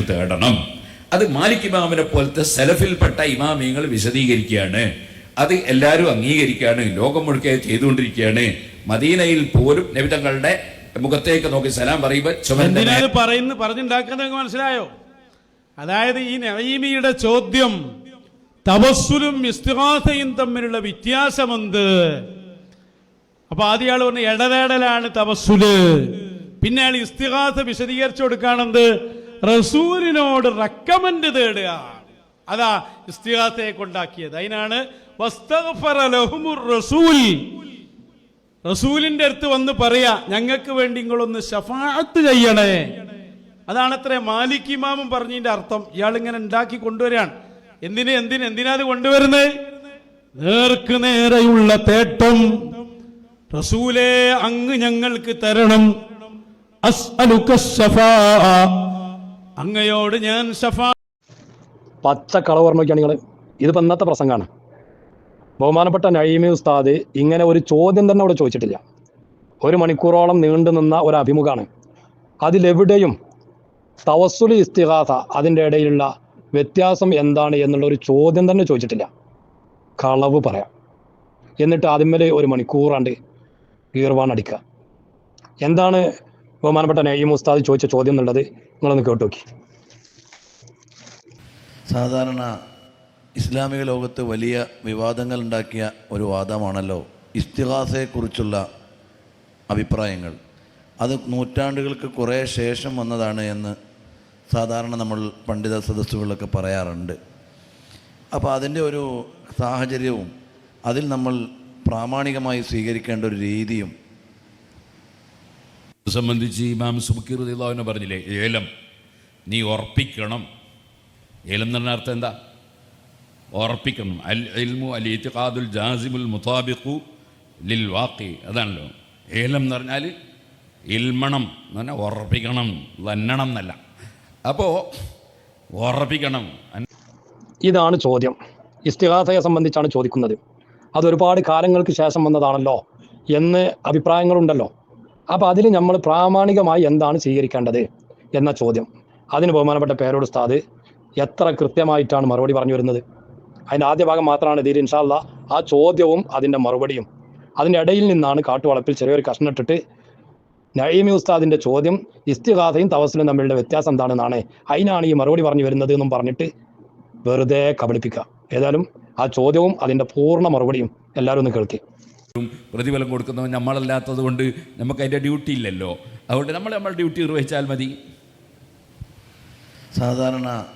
തേടണം. അത് മാലിക് ഇമാമിനെ പോലത്തെ സെലഫിൽപ്പെട്ട ഇമാമിയങ്ങൾ വിശദീകരിക്കുകയാണ്. അത് എല്ലാവരും അംഗീകരിക്കുകയാണ്. ലോകം മുഴുക്കെ ചെയ്തുകൊണ്ടിരിക്കുകയാണ്. മദീനയിൽ പോലും നബിതങ്ങളുടെ മുഖത്തേക്ക് നോക്കി സലാം പറയുമ്പോൾ പറയുന്ന പറഞ്ഞുണ്ടാക്കുന്നത് മനസ്സിലായോ? അതായത് ഈ നഈമിയുടെ ചോദ്യം തപസ്സുലും ഇസ്തിഹാസയും തമ്മിലുള്ള വ്യത്യാസമെന്ത്? അപ്പൊ ആദ്യ ആൾ പറഞ്ഞു ഇടതേടലാണ് തപസ്സുൽ പിന്നെ അയാൾ ഇസ്തിഹാസ വിശദീകരിച്ചു കൊടുക്കുകയാണെന്ത്? റസൂലിനോട് റെക്കമെൻഡ് തേടുക അതാ ഇസ്തിഹാസയെ കൊണ്ടാക്കിയത്. അതിനാണ് റസൂൽ. റസൂലിന്റെ അടുത്ത് വന്ന് പറയാ ഞങ്ങൾക്ക് വേണ്ടി നിങ്ങളൊന്ന് ഷഫാത്ത് ചെയ്യണേ. അതാണത്രേ മാലിക് ഇമാമും പറഞ്ഞതിന്റെ അർത്ഥം. ഇയാൾ ഇങ്ങനെ ഉണ്ടാക്കി കൊണ്ടുവരാണ് എന്തിന് എന്തിന് എന്തിനാ അത് കൊണ്ടുവരുന്നത്? നേർക്ക് നേരെയുള്ള തേട്ടം. റസൂലേ അങ്ങ് ഞങ്ങൾക്ക് തരണം. അങ്ങയോട് ഞാൻ ഷഫാ പച്ച കളവർമ്മയ്ക്കാണ് നിങ്ങൾ ഇതിപ്പോൾ ഇന്നത്തെ പ്രസംഗമാണ് ബഹുമാനപ്പെട്ട നഴീമി ഉസ്താദ് ഇങ്ങനെ ഒരു ചോദ്യം തന്നെ അവിടെ ചോദിച്ചിട്ടില്ല. ഒരു മണിക്കൂറോളം നീണ്ടു നിന്ന ഒരു അഭിമുഖമാണ് അതിലെവിടെയും തവസുൽ ഇസ്തിഹാസ അതിന്റെ ഇടയിലുള്ള വ്യത്യാസം എന്താണ് എന്നുള്ള ഒരു ചോദ്യം തന്നെ ചോദിച്ചിട്ടില്ല. കളവ് പറയാം. എന്നിട്ട് അതിന്മേൽ ഒരു മണിക്കൂറാണ്ട് ഗീർവാണടിക്കുക എന്താണ് ബഹുമാനപ്പെട്ട നെയ്യം ഉസ്താദ് ചോദിച്ച ചോദ്യം എന്നുള്ളത് നിങ്ങളൊന്ന് കേട്ടു നോക്കി സാധാരണ ഇസ്ലാമിക ലോകത്ത് വലിയ വിവാദങ്ങൾ ഉണ്ടാക്കിയ ഒരു വാദമാണല്ലോ ഇസ്തിഹാസയെക്കുറിച്ചുള്ള അഭിപ്രായങ്ങൾ. അത് നൂറ്റാണ്ടുകൾക്ക് കുറേ ശേഷം വന്നതാണ് എന്ന് സാധാരണ നമ്മൾ പണ്ഡിത സദസ്സുകളിലൊക്കെ പറയാറുണ്ട്. അപ്പോൾ അതിന്റെ ഒരു സാഹചര്യവും അതിൽ നമ്മൾ പ്രാമാണികമായി സ്വീകരിക്കേണ്ട ഒരു രീതിയും സംബന്ധിച്ച് ഇമാം സുബക്കീർ റളിയല്ലാഹു പറഞ്ഞില്ലേ ഏലം നീ ഉറപ്പിക്കണം. ഏലം എന്ന് പറഞ്ഞ അർത്ഥം എന്താ? ഉറപ്പിക്കണം. അൽ ഇൽമു അൽ ഇത്തിഖാദുൽ ജാസിമുൽ മുതാബിഖു ലിൽ വാഖി അതാണല്ലോ. ഏലം എന്ന് പറഞ്ഞാൽ ഇൽമണം എന്ന് പറഞ്ഞാൽ ഉറപ്പിക്കണം ലന്നണം എന്നല്ല. അപ്പോൾ ഉറപ്പിക്കണം. ഇതാണ് ചോദ്യം. ഇസ്തിഹാസയെ സംബന്ധിച്ചാണ് ചോദിക്കുന്നത്. അത് ഒരുപാട് കാലങ്ങൾക്ക് ശേഷം വന്നതാണല്ലോ എന്ന് അഭിപ്രായങ്ങളുണ്ടല്ലോ. അപ്പോൾ അതിന് നമ്മൾ പ്രാമാണികമായി എന്താണ് സ്വീകരിക്കേണ്ടത് എന്ന ചോദ്യം. അതിന് ബഹുമാനപ്പെട്ട പേരോട് ഉസ്താദ് എത്ര കൃത്യമായിട്ടാണ് മറുപടി പറഞ്ഞു വരുന്നത്? അതിന്റെ ആദ്യ ഭാഗം മാത്രമാണ് ഇതിൽ ഇൻഷാല്ല ആ ചോദ്യവും അതിന്റെ മറുപടിയും. അതിന്റെ ഇടയിൽ നിന്നാണ് കാട്ടുവളപ്പിൽ ചെറിയൊരു കഷ്ണം ഇട്ടിട്ട് നഈമി ഉസ്താദിന്റെ ചോദ്യം ഇസ്തിഹാസയും തവസിലും തമ്മിലുള്ള വ്യത്യാസം എന്താണെന്നാണ് അതിനാണ് ഈ മറുപടി പറഞ്ഞു വരുന്നത് എന്നും പറഞ്ഞിട്ട് വെറുതെ കബളിപ്പിക്കുക. ഏതായാലും ആ ചോദ്യവും അതിന്റെ പൂർണ മറുപടിയും എല്ലാവരും ഒന്ന് കേൾക്കി. പ്രതിഫലം കൊടുക്കുന്നവൻ നമ്മളല്ലാത്തത് കൊണ്ട് നമുക്ക് അതിന്റെ ഡ്യൂട്ടി ഇല്ലല്ലോ. അതുകൊണ്ട് നമ്മൾ നമ്മൾ ഡ്യൂട്ടി നിർവഹിച്ചാൽ മതി. സാധാരണ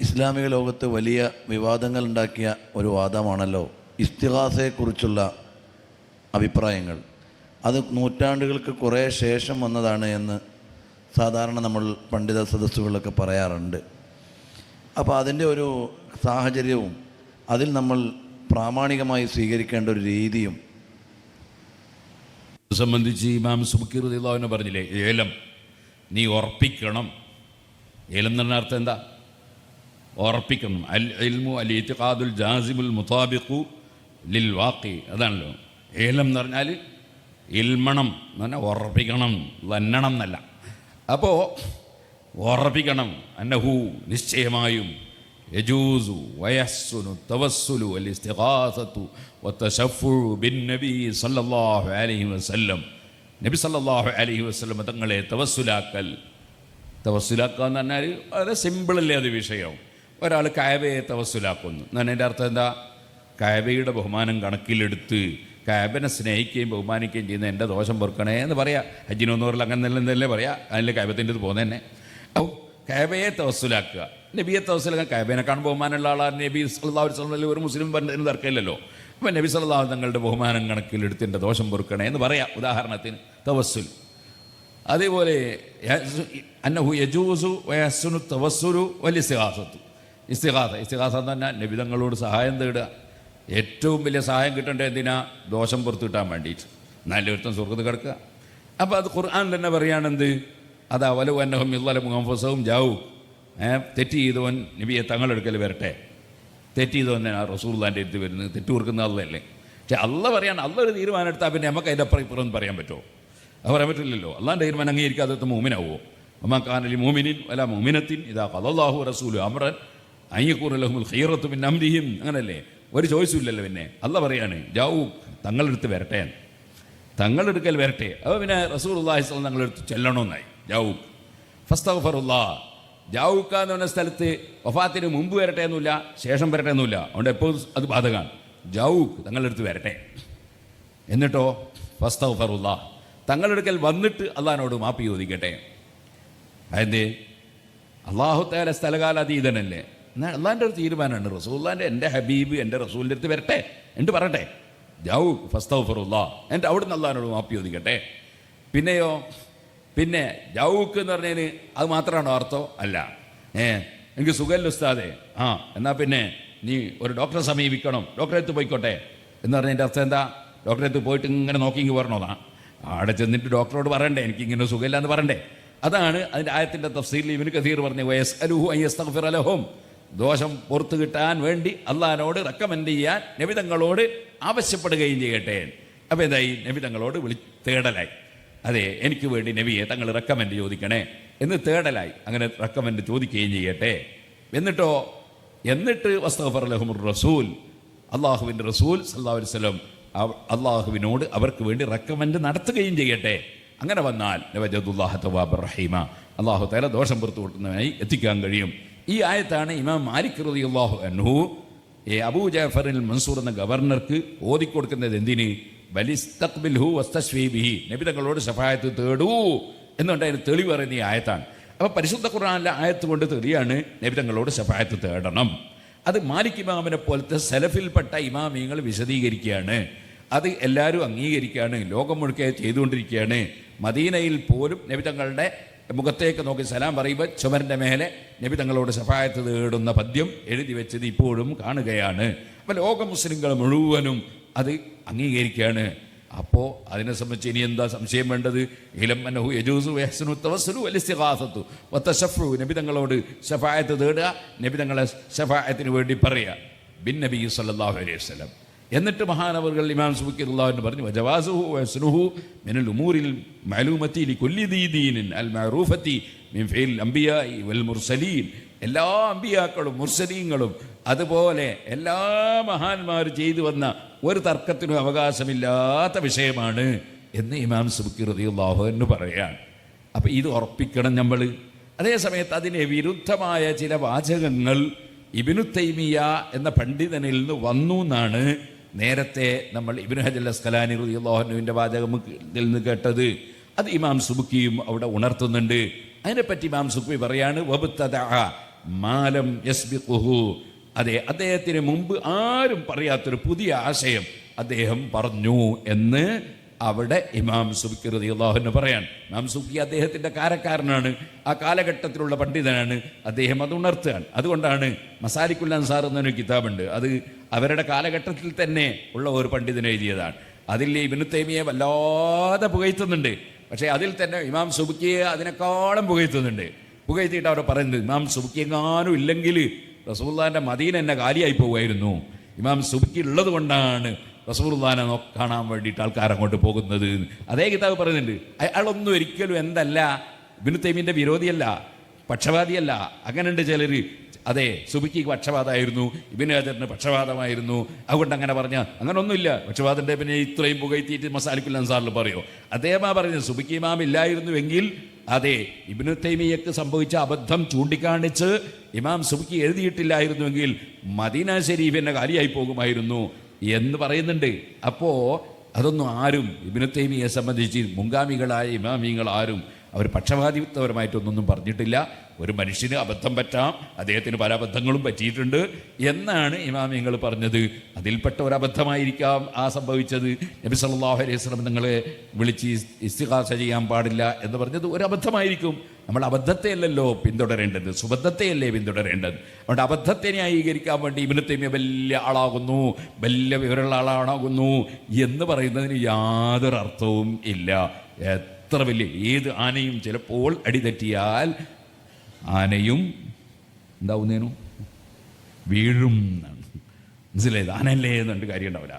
ഇസ്ലാമിക ലോകത്ത് വലിയ വിവാദങ്ങൾ ഉണ്ടാക്കിയ ഒരു വാദമാണല്ലോ ഇസ്തിഹാസയെക്കുറിച്ചുള്ള അഭിപ്രായങ്ങൾ. അത് നൂറ്റാണ്ടുകൾക്ക് കുറേ ശേഷം വന്നതാണ് എന്ന് സാധാരണ നമ്മൾ പണ്ഡിത സദസ്സുകളിലൊക്കെ പറയാറുണ്ട്. അപ്പോൾ അതിന്റെ ഒരു സാഹചര്യവും അതിൽ നമ്മൾ പ്രാമാണികമായി സ്വീകരിക്കേണ്ട ഒരു രീതിയും സംബന്ധിച്ച് ഇമാം സുബക്കീർ റളിയല്ലാഹു പറഞ്ഞില്ലേ ഏലം നീ ഉറപ്പിക്കണം. ഏലം എന്ന് പറഞ്ഞ അർത്ഥം എന്താ? ഉറപ്പിക്കണം. അൽ ഇൽമു അൽ ഇത്തിഖാദുൽ ജാസിമുൽ മുതാബിഖു ലിൽ വാഖി. അതാണല്ലോ. ഏലം എന്ന് പറഞ്ഞാൽ ഇൽമണം എന്ന് പറഞ്ഞാൽ ഉറപ്പിക്കണം വന്നണം എന്നല്ല. അപ്പോൾ ഉറപ്പിക്കണം അന്നഹു നിശ്ചയമായും യജൂസു വയസ്സുനു തവസ്സുലു അൽ ഇസ്തിഗാസത്തു ബിൻ നബി സല്ലല്ലാഹു അലൈഹി വസല്ലം. നബി സല്ലല്ലാഹു അലൈഹി വസല്ലം തങ്ങളെ തവസ്സുലാക്കൽ. തവസ്സുലാക്കുക എന്ന് പറഞ്ഞാൽ വളരെ സിമ്പിളല്ലേ അത് വിഷയം. ഒരാൾ കായബയെ തവസ്സുലാക്കുന്നു. എന്നാണ് എന്റെ അർത്ഥം എന്താ? കായബയുടെ ബഹുമാനം കണക്കിലെടുത്ത് കാബിനെ സ്നേഹിക്കുകയും ബഹുമാനിക്കുകയും ചെയ്യുന്ന എന്റെ ദോഷം പൊറുക്കണേ എന്ന് പറയാം. ഹജ്ജിനൊന്നൂറിൽ അങ്ങനെ എന്നല്ലേ പറയാം. അതിൽ കാബത്തിന്റെ ഇത് പോകുന്നതന്നെ. ഔ ഓ കായബയെ തവസ്സുലാക്കുക. നബിയെ കായബനെ കാണുമ്പോൾ ബഹുമാനമുള്ള ആളാണ്. നബി അലൈഹി വസല്ലം ഒരു മുസ്ലിം പണ്ഡിതന് തർക്കമില്ലല്ലോ. അപ്പം നബി സല്ലല്ലാഹു തങ്ങളുടെ ബഹുമാനം കണക്കിലെടുത്ത് എന്റെ ദോഷം പൊറുക്കണേ എന്ന് പറയാം. ഉദാഹരണത്തിന് തവസ്സുൽ. അതേപോലെ അന്നഹു യജൂസു വയസ്സുനു തവസ്സുരു വലിയ ഇസ്തിഹാസത്തു ഇസ്തിഹാസ ഇസ്തിഹാസ എന്ന് പറഞ്ഞാൽ നബിതങ്ങളോട് സഹായം തേടുക. ഏറ്റവും വലിയ സഹായം കിട്ടേണ്ടത് എന്തിനാ? ദോഷം പുറത്തു കിട്ടാൻ വേണ്ടിയിട്ട് നല്ലൊരുത്തം സുഹൃത്ത് കിടക്കുക. അപ്പോൾ അത് ഖുർആൻ തന്നെ പറയുകയാണെന്ത് അതാ വലു അന്നഹം ഇല്ലാലും മുഹംഫസവും ജാവു. തെറ്റ് ചെയ്തവൻ നബിയെ തങ്ങളെടുക്കൽ വരട്ടെ. തെറ്റ് ചെയ്തവൻ ആ റസൂള്ളാന്റെ അടുത്ത് വരുന്നത് തെറ്റ് കൊടുക്കുന്ന അല്ലല്ലേ പക്ഷെ അല്ല പറയാൻ അല്ല ഒരു തീരുമാനം എടുത്താൽ പിന്നെ നമുക്ക് അതിന്റെ അപ്പുറം ഇപ്പുറം പറയാൻ പറ്റുമോ? അത് പറയാൻ പറ്റില്ലല്ലോ. അല്ലാണ്ട് തീരുമാനം അംഗീകരിക്കാതെ അമ്മ കാനലി മോമിനിൻ അല്ല മോമിനത്തിൻ ഇതാ റസൂലു റസൂൽ അയ്യക്കൂർ അയ്യക്കൂറലഹുൽ ഹീറത്ത് പിന്നെ അംദിഹിം അങ്ങനല്ലേ? ഒരു ചോയ്സും ഇല്ലല്ലോ പിന്നെ. അല്ല പറയാണ് ജാവൂ തങ്ങളെടുത്ത് വരട്ടെ തങ്ങളെടുക്കൽ വരട്ടെ. അപ്പോൾ പിന്നെ റസൂൽ അള്ളാഹിസ്ലാം തങ്ങളുടെ അടുത്ത് ചെല്ലണമെന്നായി ജാവൂക്ക് ഫസ്തഫറുല്ലാ ജാവൂക്ക എന്ന് പറഞ്ഞ സ്ഥലത്ത് വഫാത്തിന് മുമ്പ് വരട്ടെ എന്നില്ല ശേഷം വരട്ടെ എന്നില്ല. അതുകൊണ്ട് എപ്പോഴും അത് ബാധകമാണ്. തങ്ങളുടെ അടുത്ത് വരട്ടെ. എന്നിട്ടോ ഫസ്തഫറുള്ള തങ്ങളുടെ അടുക്കൽ വന്നിട്ട് അള്ളഹാനോട് മാപ്പി ചോദിക്കട്ടെ. അതെന്തേ? അള്ളാഹുത്താല സ്ഥലകാലാതീതനല്ലേ? എന്നാൽ അള്ളാന്റെ ഒരു തീരുമാനമാണ് റസൂല്ലാന്റെ എന്റെ ഹബീബ് എന്റെ റസൂലിന്റെ അടുത്ത് വരട്ടെ എന്നിട്ട് പറയട്ടെ. ജാവു ഫസ്തഫറുല്ല എന്റെ അവിടുന്ന് അള്ളഹാനോട് മാപ്പി ചോദിക്കട്ടെ. പിന്നെയോ പിന്നെ ജൗക്ക് എന്ന് പറഞ്ഞതിന് അത് മാത്രമാണോ അർത്ഥം? അല്ല. ഏ എനിക്ക് സുഖല്ല ഉസ്താദെ. ആ എന്നാൽ പിന്നെ നീ ഒരു ഡോക്ടറെ സമീപിക്കണം. ഡോക്ടറെ അടുത്ത് പോയിക്കോട്ടെ. എന്ന് പറഞ്ഞതിന്റെ അർത്ഥം എന്താ? ഡോക്ടറെ അടുത്ത് പോയിട്ട് ഇങ്ങനെ നോക്കി ഇങ്ങ് പറഞ്ഞോതാ അവിടെ ചെന്നിട്ട് ഡോക്ടറോട് പറയണ്ടേ എനിക്ക് ഇങ്ങനെ സുഖമില്ല എന്ന് പറയണ്ടേ? അതാണ് അതിന്റെ ആയത്തിന്റെ തഫ്സീലിൽ ഇവന് കഥീർ പറഞ്ഞു വയസ് അലുഹു അയ്യസ്തഫിർ അലഹും ദോഷം പുറത്തു കിട്ടാൻ വേണ്ടി അള്ളഹാനോട് റെക്കമെൻഡ് ചെയ്യാൻ നബിതങ്ങളോട് ആവശ്യപ്പെടുകയും ചെയ്യട്ടെ അപ്പോൾ എന്തായി? നബിതങ്ങളോട് വിളി തേടലായി. അതെ എനിക്ക് വേണ്ടി നബിയെ തങ്ങൾ റെക്കമെൻഡ് ചോദിക്കണേ. എന്ന് തേടലായി. അങ്ങനെ റെക്കമെൻഡ് ചോദിക്കുകയും ചെയ്യട്ടെ. എന്നിട്ടോ എന്നിട്ട് വസ്തഫർ അലഹമുർ റസൂൽ അള്ളാഹുവിന്റെ റസൂൽ സല്ലാ വസ്ലം അള്ളാഹുവിനോട് അവർക്ക് വേണ്ടി റെക്കമെൻഡ് നടത്തുകയും ചെയ്യട്ടെ. അങ്ങനെ വന്നാൽ നവജദുല്ലാഹ തവാബ് റഹീമ അള്ളാഹു തല ദോഷം പുറത്തു കൊടുക്കുന്നതിനായി എത്തിക്കാൻ കഴിയും. ഈ ആയത്താണ് ഇമാം മാലിക് റതി അള്ളാഹു അൻഹു ഏ അബൂ ജാഫറിൽ മൻസൂർ എന്ന ഗവർണർക്ക് ഓതിക്കൊടുക്കുന്നത് എന്തിന്? ബലിസ്തഖ്ബിൽഹു നബി തങ്ങളോട് സഫായത്ത് തേടൂ എന്നുണ്ട് അതിന് തെളിവ് പറയുന്ന ഈ ആയത്താണ്. അപ്പോൾ പരിശുദ്ധ ഖുർആനിലെ ആയത്ത് കൊണ്ട് തെളിയാണ് നബി തങ്ങളോട് സഫായത്ത് തേടണം. അത് മാലിക് ഇമാമിനെ പോലത്തെ സെലഫിൽപ്പെട്ട ഇമാമിയങ്ങൾ വിശദീകരിക്കുകയാണ്. അത് എല്ലാവരും അംഗീകരിക്കുകയാണ്. ലോകം മുഴുക്കെ ചെയ്തുകൊണ്ടിരിക്കുകയാണ്. മദീനയിൽ പോലും നബി തങ്ങളുടെ മുഖത്തേക്ക് നോക്കി സലാം പറയുമ്പോൾ ചുമരന്റെ മേലെ നബി തങ്ങളോട് സഫായത്ത് തേടുന്ന പദ്യം എഴുതി വെച്ചത് ഇപ്പോഴും കാണുകയാണ്. അപ്പോൾ ലോക മുസ്ലിങ്ങൾ മുഴുവനും അത് അംഗീകരിക്കുകയാണ്. അപ്പോൾ അതിനെ സംബന്ധിച്ച് ഇനി എന്താ സംശയം വേണ്ടത്? ഇലം മനഹു യജൂസു യഹ്സനു തവസ്സലു വലിസ്തിഗാസത്തു വത്തശഫു നബി തങ്ങളോട് ഷഫായത്ത് തേടുക നബി തങ്ങളെ ഷഫായത്തിന് വേണ്ടി പറയുക. ബിൻ നബി സല്ലാഹു അലൈഹി വസ്ലം എന്നിട്ട് മഹാനവറുകൾ ഇമാം സുബുക്കി എന്ന് പറഞ്ഞു വജവാസുഹു വസ്നുഹു മിനൽ ഉമൂരിൽ മലൂമത്തി ലികുല്ലി ദീദീനിൻ അൽ മഹറൂഫത്തി മിൻ ഫെയിൽ അംബിയാഇ വൽ മുർസലീൻ. എല്ലാ അമ്പിയാക്കളും മുർസലീങ്ങളും അതുപോലെ എല്ലാ മഹാന്മാർ ചെയ്തു വന്ന ഒരു തർക്കത്തിനും അവകാശമില്ലാത്ത വിഷയമാണ് എന്ന് ഇമാം സുബുക്കി റളിയല്ലാഹു എന്ന് പറയാണ് അപ്പം ഇത് ഉറപ്പിക്കണം നമ്മൾ അതേ സമയത്ത് അതിന് വിരുദ്ധമായ ചില വാചകങ്ങൾ ഇബിനു തൈമിയ എന്ന പണ്ഡിതനിൽ നിന്ന് വന്നു എന്നാണ് നേരത്തെ നമ്മൾ ഇബിനു ഹജൽ അസ്കലാനി റളിയല്ലാഹുവിന്റെ വാചകത്തിൽ നിന്ന് കേട്ടത്. അത് ഇമാം സുബുക്കിയും അവിടെ ഉണർത്തുന്നുണ്ട്. അതിനെപ്പറ്റി ഇമാം സുബുക്കി പറയാണ് വബുത്തദഅ മാലം യസ്ബിഖുഹു അതെ അദ്ദേഹത്തിന് മുമ്പ് ആരും പറയാത്തൊരു പുതിയ ആശയം അദ്ദേഹം പറഞ്ഞു എന്ന് അവിടെ ഇമാം സുബിക്ക് റളിയല്ലാഹുവിന് പറയാൻ. ഇമാം സുഖി അദ്ദേഹത്തിന്റെ കാരക്കാരനാണ് ആ കാലഘട്ടത്തിലുള്ള പണ്ഡിതനാണ് അദ്ദേഹം അത് ഉണർത്തുകയാണ്. അതുകൊണ്ടാണ് മസാലിക്കുൽ അൻസാർ എന്നൊരു കിതാബുണ്ട് അത് അവരുടെ കാലഘട്ടത്തിൽ തന്നെ ഉള്ള ഒരു പണ്ഡിതൻ എഴുതിയതാണ്. അതിൽ ഇബിനു തൈമിയെ വല്ലാതെ പുകഴ്ത്തുന്നുണ്ട്. പക്ഷേ അതിൽ തന്നെ ഇമാം സുബുക്കിയെ അതിനേക്കാളും പുകഴ്ത്തുന്നുണ്ട്. പുകഴ്ത്തിയിട്ട് അവർ പറയുന്നത് ഇമാം സുബുക്കി എങ്ങാനും ഇല്ലെങ്കിൽ റസൂല്ലാന്റെ മദീന എന്നെ കാലിയായി പോകുമായിരുന്നു ഇമാം സുബിക്ക് ഉള്ളത് കൊണ്ടാണ് റസൂർദാനെ കാണാൻ വേണ്ടിയിട്ട് ആൾക്കാർ അങ്ങോട്ട് പോകുന്നത്. അതേ കിതാബ് പറയുന്നുണ്ട്. അയാളൊന്നും ഒരിക്കലും എന്തല്ല ഇബിനു തൈമിന്റെ വിരോധിയല്ല പക്ഷപാതിയല്ല അങ്ങനെയുണ്ട് ചിലർ അതെ സുബിക്ക് പക്ഷപാതമായിരുന്നു ഇബിന് ഹജറിന് പക്ഷപാതമായിരുന്നു അതുകൊണ്ട് അങ്ങനെ പറഞ്ഞ അങ്ങനെ ഒന്നുമില്ല പക്ഷപാതന്റെ പിന്നെ ഇത്രയും പുകയത്തിയിട്ട് മസാലിക്കുൽ അൻസാറിൽ പറയോ. അദ്ദേഹമാ പറയുന്നത് സുബിക്ക് ഇമാം ഇല്ലായിരുന്നുവെങ്കിൽ അതെ ഇബിനു തൈമിയക്ക് സംഭവിച്ച അബദ്ധം ചൂണ്ടിക്കാണിച്ച് ഇമാം സുബിക്ക് എഴുതിയിട്ടില്ലായിരുന്നുവെങ്കിൽ മദീന ഷരീഫിന്റെ കാര്യമായി പോകുമായിരുന്നു എന്ന് പറയുന്നുണ്ട്. അപ്പോൾ അതൊന്നും ആരും ഇബിനു തൈമിയെ സംബന്ധിച്ച് മുൻഗാമികളായ ഇമാമിങ്ങൾ ആരും അവർ പക്ഷപാതിത്വപരമായിട്ടൊന്നും പറഞ്ഞിട്ടില്ല. ഒരു മനുഷ്യന് അബദ്ധം പറ്റാം അദ്ദേഹത്തിന് പല അബദ്ധങ്ങളും പറ്റിയിട്ടുണ്ട് എന്നാണ് ഇമാമിങ്ങൾ പറഞ്ഞത്. അതിൽപ്പെട്ട ഒരു അബദ്ധമായിരിക്കാം ആ സംഭവിച്ചത്. നബി സല്ലാഹു അലൈഹി വസല്ലം നിങ്ങളെ വിളിച്ച് ഇസ്തിഹാസ ചെയ്യാൻ പാടില്ല എന്ന് പറഞ്ഞത് ഒരു അബദ്ധമായിരിക്കും. നമ്മൾ അബദ്ധത്തെയല്ലല്ലോ പിന്തുടരേണ്ടത് സുബദ്ധത്തെയല്ലേ പിന്തുടരേണ്ടത്? അതുകൊണ്ട് അബദ്ധത്തെ ന്യായീകരിക്കാൻ വേണ്ടി ഇബിനു തൈമിയ വലിയ ആളാകുന്നു വലിയ വിവരമുള്ള ആളാണാകുന്നു എന്ന് പറയുന്നതിന് യാതൊരു അർത്ഥവും ഇല്ല. എത്ര വലിയ ഏത് ആനയും ചിലപ്പോൾ അടിതെറ്റിയാൽ ആനയും എന്താവുന്നേനു? വീഴും മനസ്സിലായത്? ആനയല്ലേ എന്നുണ്ട് കാര്യം ഉണ്ടാവില്ല.